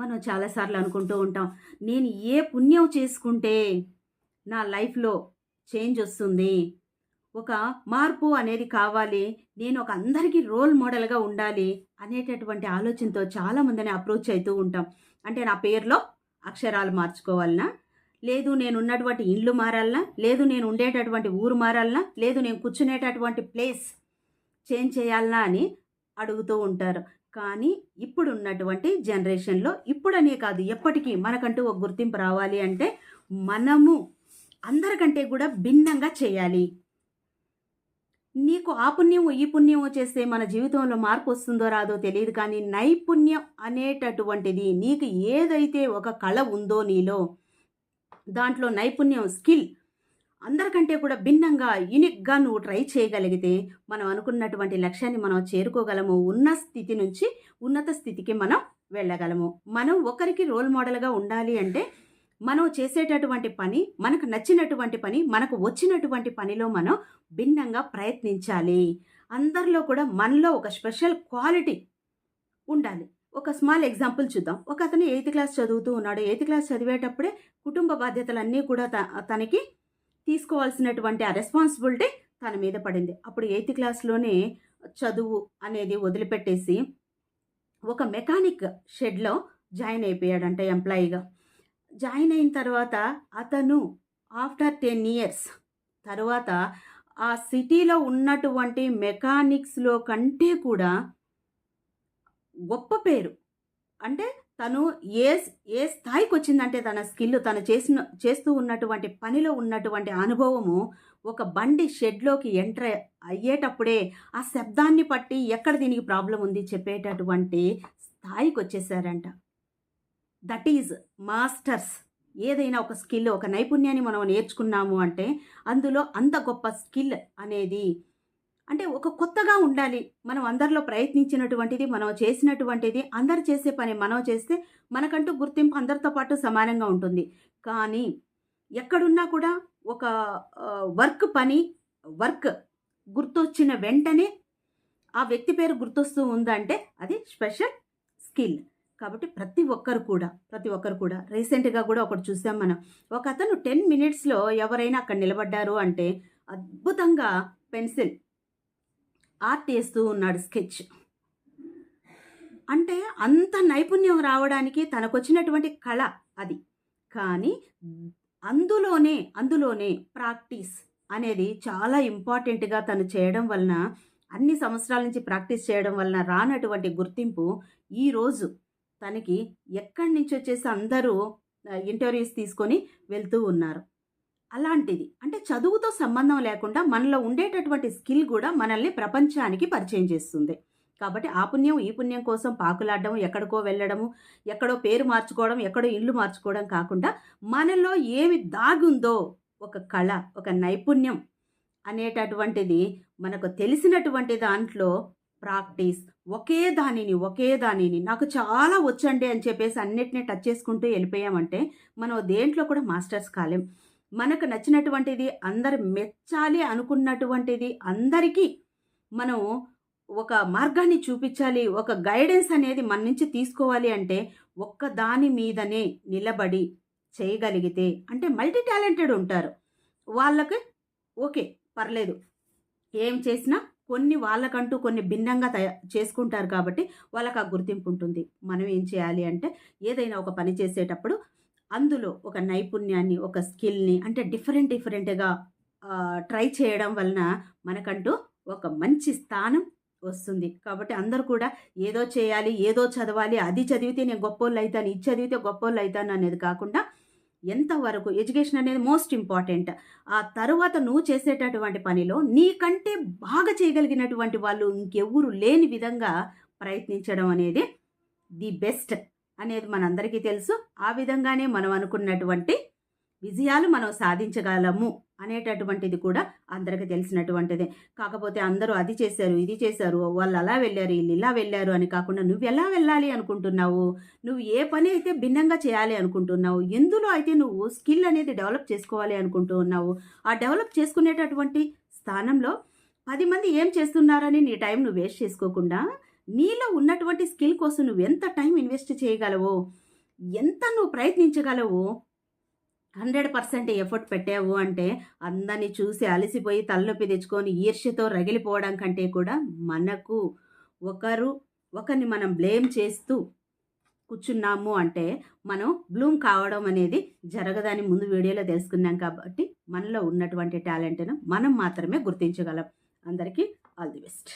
మనం చాలాసార్లు అనుకుంటూ ఉంటాం నేను ఏ పుణ్యం చేసుకుంటే నా లైఫ్లో చేంజ్ వస్తుంది? ఒక మార్పు అనేది కావాలి నేను ఒక అందరికీ రోల్ మోడల్గా ఉండాలి అనేటటువంటి ఆలోచనతో చాలామందిని అప్రోచ్ అవుతూ ఉంటాం. అంటే నా పేరులో అక్షరాలు మార్చుకోవాలనా? లేదు నేను ఉన్నటువంటి ఇండ్లు మారాలనా? లేదు నేను ఉండేటటువంటి ఊరు మారాలనా? లేదు నేను కూర్చునేటటువంటి ప్లేస్ చేంజ్ చేయాలనా అని అడుగుతూ ఉంటారు. కానీ ఇప్పుడున్నటువంటి జనరేషన్లో ఇప్పుడనే కాదు ఎప్పటికీ మనకంటూ ఒక గుర్తింపు రావాలి అంటే మనము అందరికంటే కూడా భిన్నంగా చేయాలి. నీకు ఆ పుణ్యము ఈ పుణ్యము చేస్తే మన జీవితంలో మార్పు వస్తుందో రాదో తెలియదు కానీ నైపుణ్యం అనేటటువంటిది నీకు ఏదైతే ఒక కళ ఉందో నీలో దాంట్లో నైపుణ్యం స్కిల్ అందరికంటే కూడా భిన్నంగా యూనిక్గా నువ్వు ట్రై చేయగలిగితే మనం అనుకున్నటువంటి లక్ష్యాన్ని మనం చేరుకోగలము. ఉన్న స్థితి నుంచి ఉన్నత స్థితికి మనం వెళ్ళగలము. మనం ఒకరికి రోల్ మోడల్గా ఉండాలి అంటే మనం చేసేటటువంటి పని మనకు నచ్చినటువంటి పని మనకు వచ్చినటువంటి పనిలో మనం భిన్నంగా ప్రయత్నించాలి. అందరిలో కూడా మనలో ఒక స్పెషల్ క్వాలిటీ ఉండాలి. ఒక స్మాల్ ఎగ్జాంపుల్ చూద్దాం. ఒక అతను ఎయిత్ క్లాస్ చదువుతూ ఉన్నాడు. ఎయిత్ క్లాస్ చదివేటప్పుడే కుటుంబ బాధ్యతలన్నీ కూడా త- తనకి తీసుకోవాల్సినటువంటి ఆ రెస్పాన్సిబిలిటీ తన మీద పడింది. అప్పుడు ఎయిత్ క్లాస్లోనే చదువు అనేది వదిలిపెట్టేసి ఒక మెకానిక్ షెడ్లో జాయిన్ అయిపోయాడంట ఎంప్లాయీగా జాయిన్ అయిన తర్వాత అతను ఆఫ్టర్ టెన్ ఇయర్స్ తర్వాత ఆ సిటీలో ఉన్నటువంటి మెకానిక్స్లో కంటే కూడా గొప్ప పేరు. అంటే తను ఏ ఏ స్థాయికి వచ్చిందంటే తన స్కిల్ తను చేసిన చేస్తూ ఉన్నటువంటి పనిలో ఉన్నటువంటి అనుభవము ఒక బండి షెడ్లోకి ఎంటర్ అయ్యేటప్పుడే ఆ శబ్దాన్ని పట్టి ఎక్కడ దీనికి ప్రాబ్లం ఉంది చెప్పేటటువంటి స్థాయికి వచ్చేసారంట. That is masters. ఏదైనా ఒక స్కిల్ ఒక నైపుణ్యాన్ని మనం నేర్చుకున్నాము అంటే అందులో అంత గొప్ప స్కిల్ అనేది అంటే ఒక కొత్తగా ఉండాలి. మనం అందరిలో ప్రయత్నించినటువంటిది మనం చేసినటువంటిది అందరు చేసే పని మనం చేస్తే మనకంటూ గుర్తింపు అందరితో పాటు సమానంగా ఉంటుంది. కానీ ఎక్కడున్నా కూడా ఒక వర్క్ పని వర్క్ గుర్తొచ్చిన వెంటనే ఆ వ్యక్తి పేరు గుర్తొస్తూ ఉందంటే అది స్పెషల్ స్కిల్. కాబట్టి ప్రతి ఒక్కరు కూడా ప్రతి ఒక్కరు కూడా రీసెంట్గా కూడా ఒకటి చూసాం మనం. ఒక అతను టెన్ మినిట్స్లో ఎవరైనా అక్కడ నిలబడ్డారు అంటే అద్భుతంగా పెన్సిల్ ఆర్ట్ వేస్తూ ఉన్నాడు స్కెచ్. అంటే అంత నైపుణ్యం రావడానికి తనకొచ్చినటువంటి కళ అది. కానీ అందులోనే అందులోనే ప్రాక్టీస్ అనేది చాలా ఇంపార్టెంట్గా తను చేయడం వలన అన్ని సంవత్సరాల నుంచి ప్రాక్టీస్ చేయడం వలన రానటువంటి గుర్తింపు ఈరోజు తనకి ఎక్కడి నుంచి వచ్చేసి అందరూ ఇంటర్వ్యూస్ తీసుకొని వెళ్తూ ఉన్నారు. అలాంటిది. అంటే చదువుతో సంబంధం లేకుండా మనలో ఉండేటటువంటి స్కిల్ కూడా మనల్ని ప్రపంచానికి పరిచయం చేస్తుంది. కాబట్టి ఆ పుణ్యం ఈ పుణ్యం కోసం పాకులాడడం ఎక్కడికో వెళ్ళడము ఎక్కడో పేరు మార్చుకోవడం ఎక్కడో ఇల్లు మార్చుకోవడం కాకుండా మనలో ఏమి దాగుందో ఒక కళ ఒక నైపుణ్యం అనేటటువంటిది మనకు తెలిసినటువంటి దాంట్లో ప్రాక్టీస్ ఒకే దానిని ఒకే దానిని నాకు చాలా వచ్చండి అని చెప్పేసి అన్నిటినీ టచ్ చేసుకుంటూ వెళ్ళిపోయామంటే మనం దేంట్లో కూడా మాస్టర్స్ కాలేం. మనకు నచ్చినటువంటిది అందరు మెచ్చాలి అనుకున్నటువంటిది అందరికీ మనం ఒక మార్గాన్ని చూపించాలి ఒక గైడెన్స్ అనేది మన నుంచి తీసుకోవాలి అంటే ఒక్క దాని మీదనే నిలబడి చేయగలిగితే అంటే మల్టీ టాలెంటెడ్ ఉంటారు. వాళ్ళకి ఓకే పర్లేదు. ఏం చేసినా కొన్ని వాళ్ళకంటూ కొన్ని భిన్నంగా తయా చేసుకుంటారు కాబట్టి వాళ్ళకి ఆ గుర్తింపు ఉంటుంది. మనం ఏం చేయాలి అంటే ఏదైనా ఒక పని చేసేటప్పుడు అందులో ఒక నైపుణ్యాన్ని ఒక స్కిల్ని అంటే డిఫరెంట్ డిఫరెంట్గా ట్రై చేయడం వలన మనకంటూ ఒక మంచి స్థానం వస్తుంది. కాబట్టి అందరూ కూడా ఏదో చేయాలి ఏదో చదవాలి అది చదివితే నేను గొప్పోళ్ళు అవుతాను ఇది చదివితే గొప్పోళ్ళు అవుతాను అనేది కాకుండా ఎంతవరకు ఎడ్యుకేషన్ అనేది మోస్ట్ ఇంపార్టెంట్. ఆ తర్వాత నువ్వు చేసేటటువంటి పనిలో నీకంటే బాగా చేయగలిగినటువంటి వాళ్ళు ఇంకెవ్వరు లేని విధంగా ప్రయత్నించడం అనేది ది బెస్ట్. అనేది మనందరికీ తెలుసు. ఆ విధంగానే మనం అనుకున్నటువంటి విజయాలు మనం సాధించగలము అనేటటువంటిది కూడా అందరికీ తెలిసినటువంటిదే. కాకపోతే అందరూ అది చేశారు ఇది చేశారు వాళ్ళు అలా వెళ్ళారు వీళ్ళు ఇలా వెళ్ళారు అని కాకుండా నువ్వు ఎలా వెళ్ళాలి అనుకుంటున్నావు? నువ్వు ఏ పని అయితే భిన్నంగా చేయాలి అనుకుంటున్నావు? ఎందులో అయితే నువ్వు స్కిల్ అనేది డెవలప్ చేసుకోవాలి అనుకుంటూ ఉన్నావు ఆ డెవలప్ చేసుకునేటటువంటి స్థానంలో పది మంది ఏం చేస్తున్నారని నీ టైం నువ్వు వేస్ట్ చేసుకోకుండా నీలో ఉన్నటువంటి స్కిల్ కోసం నువ్వు ఎంత టైం ఇన్వెస్ట్ చేయగలవో ఎంత నువ్వు ప్రయత్నించగలవు హండ్రెడ్ పర్సెంట్ ఎఫర్ట్ పెట్టావు అంటే అందరిని చూసి అలసిపోయి తలనొప్పి తెచ్చుకొని ఈర్ష్యతో రగిలిపోవడం కంటే కూడా మనకు ఒకరు ఒకరిని మనం బ్లేమ్ చేస్తూ కూర్చున్నాము అంటే మనం బ్లూమ్ కావడం అనేది జరగదని ముందు వీడియోలో తెలుసుకున్నాం కాబట్టి మనలో ఉన్నటువంటి టాలెంట్ను మనం మాత్రమే గుర్తించగలం. అందరికీ ఆల్ ది బెస్ట్.